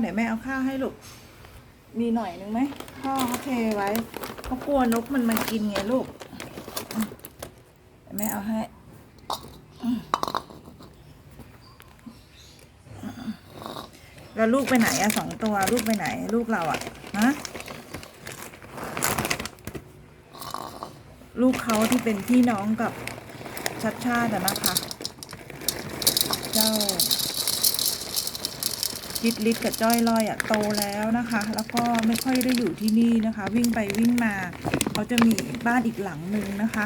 ไหนแม่เอาข้าวให้ลูก มีหน่อยนึงไหมพ่อเขาเทไว้เขากลัวนกมันมากินไงลูกแม่เอาให้แล้วลูกไปไหนอะสองตัวลูกไปไหน ลูกเราอะฮะลูกเขาที่เป็นพี่น้องกับชัดชาติอะนะคะ เจ้า จิตลิศกับจ้อยลอยอะโตแล้วนะคะ แล้วก็ไม่ค่อยได้อยู่ที่นี่นะคะ วิ่งไปวิ่งมาเขาจะมีบ้านอีกหลังหนึ่งนะคะ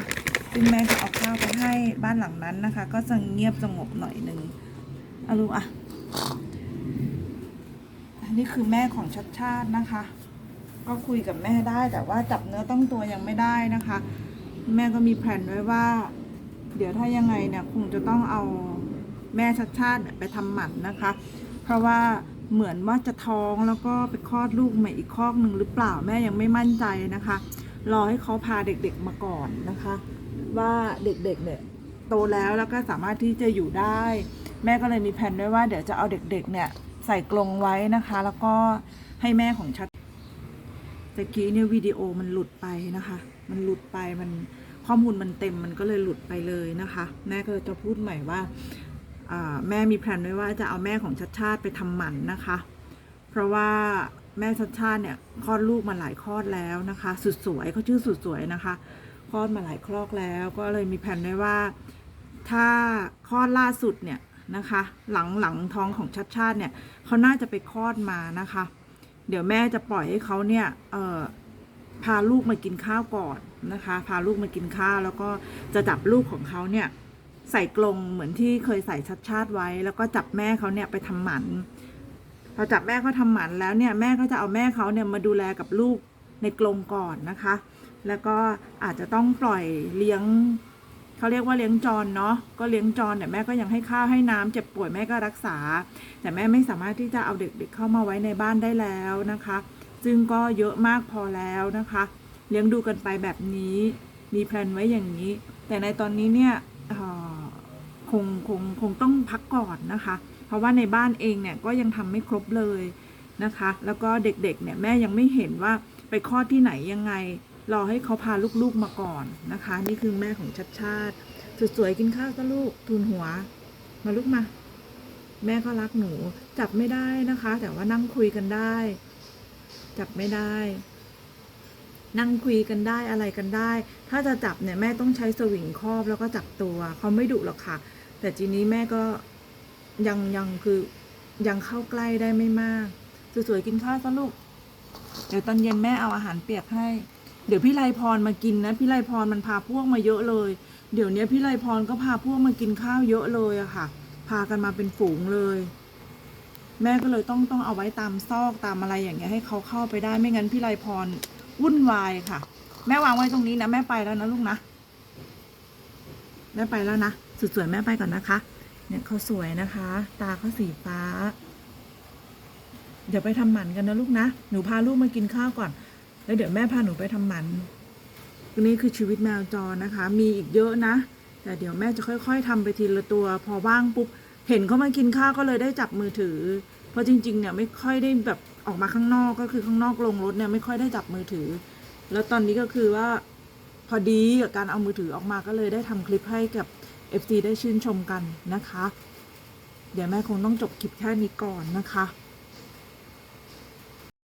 ซึ่งแม่จะเอาข้าวไปให้บ้านหลังนั้นนะคะ ก็จะเงียบสงบหน่อยหนึ่งอะลูกอะนนี้คือแม่ของชัดชาตินะคะ ก็คุยกับแม่ได้แต่ว่าจับเนื้อต้องตัวยังไม่ได้นะคะ แม่ก็มีแผนไว้ว่า เดี๋ยวถ้ายังไงเนี่ยคงจะต้องเอาแม่ชัดชาติไปทำหมันนะคะ เพราะว่าเหมือนว่าจะท้องแล้วก็ไปคลอดลูกใหม่อีกคอกหนึ่งหรือเปล่าแม่ยังไม่มั่นใจนะคะ รอให้เขาพาเด็กๆมาก่อนนะคะ ว่าเด็กๆเนี่ยโตแล้วแล้วก็สามารถที่จะอยู่ได้ แม่ก็เลยมีแผนไว้ว่าเดี๋ยวจะเอาเด็กๆเนี่ยใส่กรงไว้นะคะ แล้วก็ให้แม่ของชัดตะกี้เนี่ยวิดีโอมันหลุดไปนะคะ มันหลุดไปมันข้อมูลมันเต็มมันก็เลยหลุดไปเลยนะคะ แม่ก็จะพูดใหม่ว่าอ่า แม่มีแผนไว้ว่าจะเอาแม่ของชัดชาติไปทำหมันนะคะ เพราะว่าแม่ชัดชาติเนี่ยคลอดลูกมาหลายคลอดแล้วนะคะ สุดสวยเขาชื่อสุดสวยนะคะคลอดมาหลายคลอกแล้ว ก็เลยมีแผนไว้ว่า ถ้าคลอดล่าสุดเนี่ยนะคะ หลังหลังท้องของชัดชาติเนี่ยเขาน่าจะไปคลอดมานะคะ เดี๋ยวแม่จะปล่อยให้เขาเนี่ยเออพาลูกมากินข้าวก่อนนะคะ พาลูกมากินข้าวแล้วก็จะจับลูกของเขาเนี่ย ใส่กรงเหมือนที่เคยใส่ชัดชาติไว้ แล้วก็จับแม่เขาเนี่ยไปทำหมันพอจับแม่เขาทำหมันแล้วเนี่ยแม่ก็จะเอาแม่เขาเนี่ยมาดูแลกับลูกในกรงก่อนนะคะ แล้วก็อาจจะต้องปล่อยเลี้ยงเขาเรียกว่าเลี้ยงจรเนาะก็เลี้ยงจรแต่แม่ก็ยังให้ข้าวให้น้ำเจ็บป่วยแม่ก็รักษา แต่แม่ไม่สามารถที่จะเอาเด็กๆเข้ามาไว้ในบ้านได้แล้วนะคะ ซึ่งก็เยอะมากพอแล้วนะคะ เลี้ยงดูกันไปแบบนี้มีแพลนไว้อย่างนี้ แต่ในตอนนี้เนี่ย งคงคงต้องพักก่อนนะคะ เพราะว่าในบ้านเองเนี่ยก็ยังทำไม่ครบเลยนะคะ แล้วก็เด็กๆเนี่ยแม่ยังไม่เห็นว่าไปคลอดที่ไหนยังไง รอให้เขาพาลูกๆมาก่อนนะคะ นี่คือแม่ของชัดชาติสุดสวยกินข้าวก็ลูกทูนหัว มาลูกมา แม่ก็รักหนู จับไม่ได้นะคะ แต่ว่านั่งคุยกันได้ จับไม่ได้ นั่งคุยกันได้อะไรกันได้ ถ้าจะจับเนี่ยแม่ต้องใช้สวิงครอบแล้วก็จับตัว เขาไม่ดุหรอกค่ะ แต่ทีนี้แม่ก็ยังยังคือยังเข้าใกล้ได้ไม่มากสวยๆกินข้าวซะลูก เดี๋ยวตอนเย็นแม่เอาอาหารเปียกให้ เดี๋ยวพี่ไลพรมากินนะ พี่ไลพรมันพาพวกมาเยอะเลย เดี๋ยวนี้พี่ไลพรก็พาพวกมากินข้าวเยอะเลยอะค่ะ พากันมาเป็นฝูงเลย แม่ก็เลยต้องต้องเอาไว้ตามซอกตามอะไรอย่างเงี้ยให้เขาเข้าไปได้ไม่งั้นพี่ไลพรวุ่นวายค่ะ แม่วางไว้ตรงนี้นะแม่ไปแล้วนะลูกนะแม่ไปแล้วนะ สุดสวยแม่ไปก่อนนะคะ เนี่ยเขาสวยนะคะ ตาเขาสีฟ้า เดี๋ยวไปทำหมันกันนะลูกนะ หนูพาลูกมากินข้าวก่อน แล้วเดี๋ยวแม่พาหนูไปทำหมันนี่คือชีวิตแมวจรนะคะ มีอีกเยอะนะ แต่เดี๋ยวแม่จะค่อย ๆทำไปทีละตัว พอว่างปุ๊บ เห็นเขามากินข้าวก็เลยได้จับมือถือ เพราะจริง ๆ เนี่ยไม่ค่อยได้แบบออกมาข้างนอกก็คือข้างนอกลงรถเนี่ยไม่ค่อยได้จับมือถือ แล้วตอนนี้ก็คือว่าพอดีกับการเอามือถือออกมาก็เลยได้ทำคลิปให้กับ FC ได้ชื่นชมกันนะคะ เดี๋ยวแม่คงต้องจบคลิปแค่นี้ก่อนนะคะ